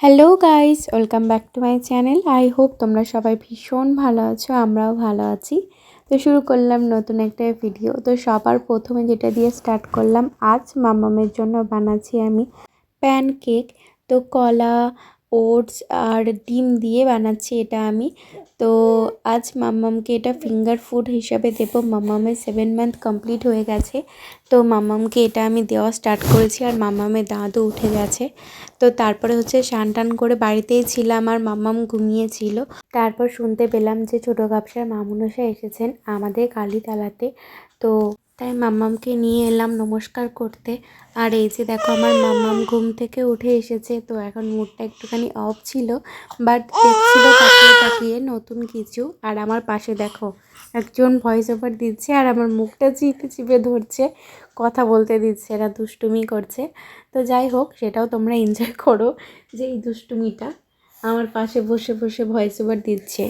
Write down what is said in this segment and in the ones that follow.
Hello guys welcome back to my channel I hope তোমরা সবাই ভীষণ ভালো আছো, আমরাও ভালো আছি। তো শুরু করলাম নতুন একটা ভিডিও তো সবার প্রথমে যেটা দিয়ে স্টার্ট করলাম, আজ মামামের জন্য বানাচ্ছি আমি প্যান কেক তো কলা ওটস আর ডিম দিয়ে বানাচ্ছি এটা আমি। তো আজ মাম্মামকে এটা ফিঙ্গার ফুড হিসাবে দেবো। মাম্মামের সেভেন মান্থ কমপ্লিট হয়ে গেছে। তো মাম্মামকে এটা আমি দেওয়া স্টার্ট করেছি আর মাম্মামের দাঁতও উঠে গেছে। তো তারপরে হচ্ছে স্নান করে বাড়িতেই ছিলাম আর মাম্মাম ঘুমিয়েছিল। তারপর শুনতে পেলাম যে ছোটো কাপসার মামুনসা এসেছেন আমাদের কালীতলাতে। তো তাই মাম্মামকে নিয়ে এলাম নমস্কার করতে। আর এই যে দেখো, আমার মাম্মাম ঘুম থেকে উঠে এসেছে, তো এখন মুডটা একটুখানি অফ ছিল বাট দেখছিল তাকিয়ে তাকিয়ে নতুন কিছু। আর আমার পাশে দেখো, একজন ভয়েস ওভার দিচ্ছে, আর আমার মুখটা চিপে চিপে ধরছে, কথা বলতে দিচ্ছে, এরা দুষ্টুমি করছে। তো যাই হোক, সেটাও তোমরা এনজয় করো, যে এই দুষ্টুমিটা আমার পাশে বসে বসে ভয়েস ওভার দিচ্ছে।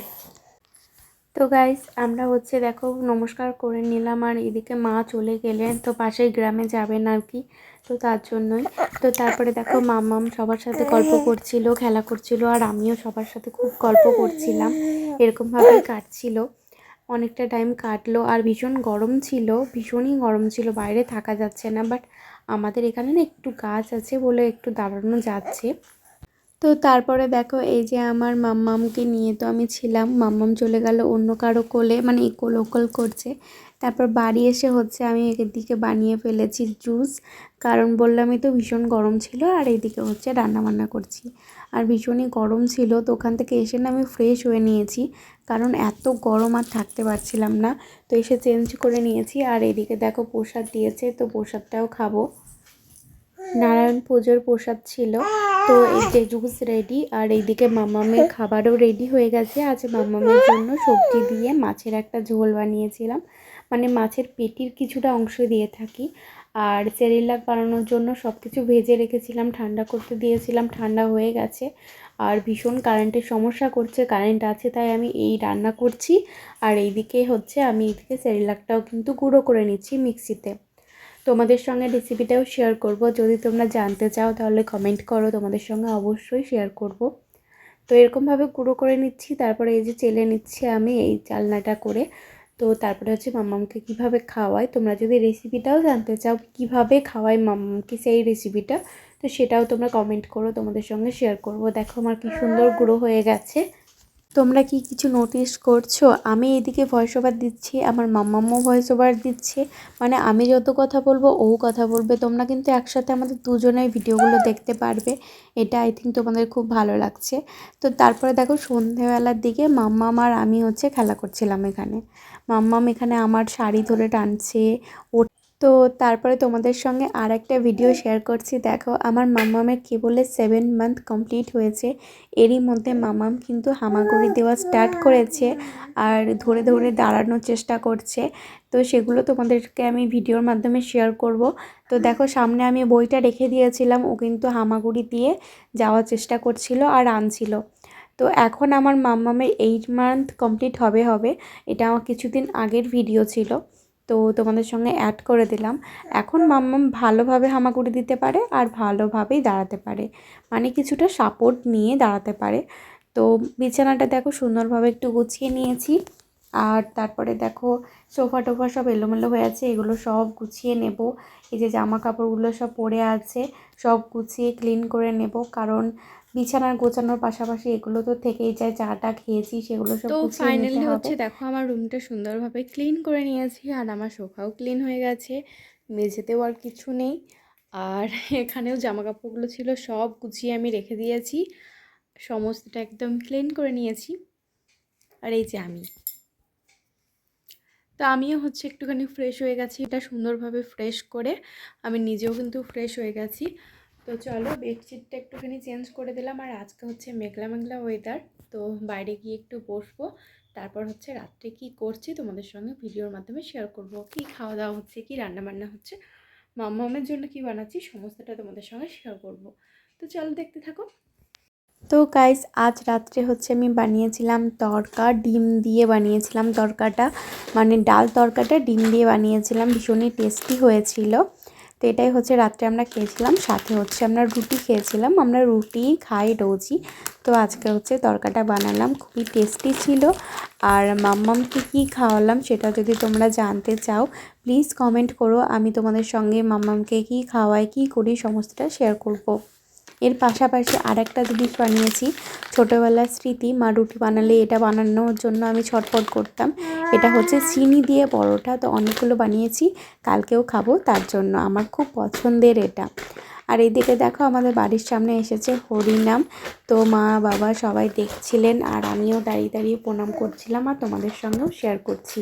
তো গাইস আমরা হচ্ছে দেখো নমস্কার করে নিলাম আর এদিকে মা চলে গেলেন, তো পাশের গ্রামে যাবেন আর কি, তো তার জন্যই। তো তারপরে দেখো মাম্মাম সবার সাথে গল্প করছিল, খেলা করছিল, আর আমিও সবার সাথে খুব গল্প করছিলাম। এরকমভাবেই কাটছিল। অনেকটা টাইম কাটলো, আর ভীষণ গরম ছিল, ভীষণই গরম ছিল, বাইরে থাকা যাচ্ছে না বাট আমাদের এখানে না একটু গাছ আছে বলে একটু দাঁড়ানো যাচ্ছে। তো তারপরে দেখো, এই যে আমার মাম্মামকে নিয়ে তো আমি ছিলাম। মাম্মাম চলে গেল অন্য কারও কোলে মানে ইকো লোকাল করছে। তারপর বাড়ি এসে হচ্ছে আমি এর দিকে বানিয়ে ফেলেছি জুস কারণ বললামই তো ভীষণ গরম ছিল আর এইদিকে হচ্ছে রান্না বান্না করছি। আর ভীষণই গরম ছিল, তো ওখান থেকে এসে না আমি ফ্রেশ হয়ে নিয়েছি। কারণ এত গরম আর থাকতে পারছিলাম না। তো এসে চেঞ্জ করে নিয়েছি। আর এদিকে দেখো প্রসাদ দিয়েছে, তো প্রসাদটাও খাব। নারায়ণ পুজোর প্রসাদ ছিল। তো এই যে জুস রেডি আর এইদিকে মামামের খাবারও রেডি হয়ে গেছে। আজ মামামের জন্য সবজি দিয়ে মাছের একটা ঝোল বানিয়েছিলাম। মানে মাছের পেটির কিছুটা অংশ দিয়ে থাকি। আর সেরিলাক বানানোর জন্য সব কিছু ভেজে রেখেছিলাম ঠান্ডা করতে দিয়েছিলাম ঠান্ডা হয়ে গেছে। আর ভীষণ কারেন্টের সমস্যা করছে কারেন্ট আছে তাই আমি এই রান্না করছি। আর এইদিকে হচ্ছে আমি এইদিকে সেরিলাকটাও কিন্তু গুঁড়ো করে নিচ্ছি মিক্সিতে তোমাদের সঙ্গে রেসিপিটাও শেয়ার করব। যদি তোমরা জানতে চাও, তাহলে কমেন্ট করো। তোমাদের সঙ্গে অবশ্যই শেয়ার করব। তো এরকমভাবে গুঁড়ো করে নিচ্ছি। তারপরে এই যে চেলে নিচ্ছি আমি এই চালনাটা করে। তো তারপরে হচ্ছে মাম্মামকে কীভাবে খাওয়াই তোমরা যদি রেসিপিটাও জানতে চাও কীভাবে খাওয়াই মাম্মামকে সেই রেসিপিটা তো সেটাও তোমরা কমেন্ট করো। তোমাদের সঙ্গে শেয়ার করব। দেখো আমার কি সুন্দর গুঁড়ো হয়ে গেছে। তোমরা কি কিছু নোটিস করছ? আমি এদিকে ভয়েস ওভার দিচ্ছি, আমার মাম্মাম্মও ভয়েস ওভার দিচ্ছে। মানে আমি যত কথা বলব, ও কথা বলবে। তোমরা কিন্তু একসাথে আমাদের দুজনের ভিডিওগুলো দেখতে পারবে। এটা আই থিঙ্ক তোমাদের খুব ভালো লাগছে। তো তারপরে দেখো সন্ধেবেলার দিকে মাম্মাম আর আমি হচ্ছে খেলা করছিলাম এখানে। মাম্মাম এখানে আমার শাড়ি ধরে টানছে, ও তো তারপরে তোমাদের সঙ্গে আর একটা ভিডিও শেয়ার করছি। দেখো, আমার মাম্মামের কেবলে সেভেন মান্থ কমপ্লিট হয়েছে। এরই মধ্যে মামাম কিন্তু হামাগুড়ি দেওয়া স্টার্ট করেছে আর ধরে ধরে দাঁড়ানোর চেষ্টা করছে। তো সেগুলো তোমাদেরকে আমি ভিডিওর মাধ্যমে শেয়ার করব। তো দেখো, সামনে আমি বইটা রেখে দিয়েছিলাম, ও কিন্তু হামাগুড়ি দিয়ে যাওয়ার চেষ্টা করছিল আর আনছিল। তো এখন আমার মাম্মামের এইট মান্থ কমপ্লিট হবে হবে, এটা আমার কিছুদিন আগের ভিডিও ছিল। তো তোমাদের সঙ্গে অ্যাড করে দিলাম। এখন মাম্মাম ভালোভাবে হামাগুড়ি দিতে পারে আর ভালোভাবেই দাঁড়াতে পারে। মানে কিছুটা সাপোর্ট নিয়ে দাঁড়াতে পারে। তো বিছানাটা দেখো সুন্দরভাবে একটু গুছিয়ে নিয়েছি। আর তারপরে দেখো সোফা টোফা সব এলোমেলো হয়ে আছে, এগুলো সব গুছিয়ে নেব। এই যে জামা কাপড়গুলো সব পরে আছে, সব গুছিয়ে ক্লিন করে নেব। কারণ বিছানার গোছানোর পাশাপাশি এগুলো তো থেকেই যায় চাটা খেয়েছি সেগুলো সব তো ফাইনালি হচ্ছে দেখো আমার রুমটা সুন্দরভাবে ক্লিন করে নিয়েছি আর আমার সোফাও ক্লিন হয়ে গেছে। মেঝেতেও আর কিছু নেই। আর এখানেও জামা কাপড়গুলো ছিল সব গুছিয়ে আমি রেখে দিয়েছি। সমস্তটা একদম ক্লিন করে নিয়েছি। আর এই যে আমি। তো আমিও হচ্ছে একটুখানি ফ্রেশ হয়ে গেছি। এটা সুন্দরভাবে ফ্রেশ করে আমি নিজেও কিন্তু ফ্রেশ হয়ে গেছি। তো চলো বেডশিটটা একটুখানি চেঞ্জ করে দিলাম। আর আজকে হচ্ছে মেঘলা মেঘলা ওয়েদার তো বাইরে গিয়ে একটু বসবো। তারপর হচ্ছে রাত্রে কি করছি তোমাদের সঙ্গে ভিডিওর মাধ্যমে শেয়ার করব। কি খাওয়া দাওয়া হচ্ছে, কি রান্না বান্না হচ্ছে, মামামের জন্য কি বানাচ্ছি, সমস্তটা তোমাদের সঙ্গে শেয়ার করব। তো চলো দেখতে থাকো। তো গাইস আজ রাত্রে হচ্ছে আমি বানিয়েছিলাম তরকা, ডিম দিয়ে বানিয়েছিলাম তরকাটা। মানে ডাল তরকাটা, ডিম দিয়ে বানিয়েছিলাম। ভীষণই টেস্টি হয়েছিল। তো এটাই হচ্ছে রাত্রে আমরা খেয়েছিলাম, সাথে হচ্ছে আমরা রুটি খেয়েছিলাম, আমরা রুটি, খাই রোজই তো আজকে হচ্ছে তরকাটা বানালাম, খুবই টেস্টি ছিল আর মাম্মামকে কি খাওয়ালাম সেটা যদি তোমরা জানতে চাও প্লিজ কমেন্ট করো, আমি তোমাদের সঙ্গে মাম্মামকে কি খাওয়াই, কি করি, সমস্তটা শেয়ার করব। এর পাশাপাশি আর একটা জিনিস বানিয়েছি। ছোটোবেলার স্মৃতি, মা রুটি বানালে এটা বানানোর জন্য আমি ছটফট করতাম। এটা হচ্ছে চিনি দিয়ে পরোটা। তো অনেকগুলো বানিয়েছি, কালকেও খাব, তার জন্য আমার খুব পছন্দের এটা। আর এদিকে দেখো, আমাদের বাড়ির সামনে এসেছে হরিনাম। তো মা, বাবা সবাই দেখছিলেন আর আমিও দাঁড়িয়ে দাঁড়িয়ে প্রণাম করছিলাম আর তোমাদের সঙ্গেও শেয়ার করছি।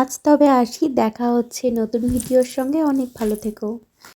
আজ তবে আসি দেখা হচ্ছে নতুন ভিডিওর সঙ্গে। অনেক ভালো থেকো।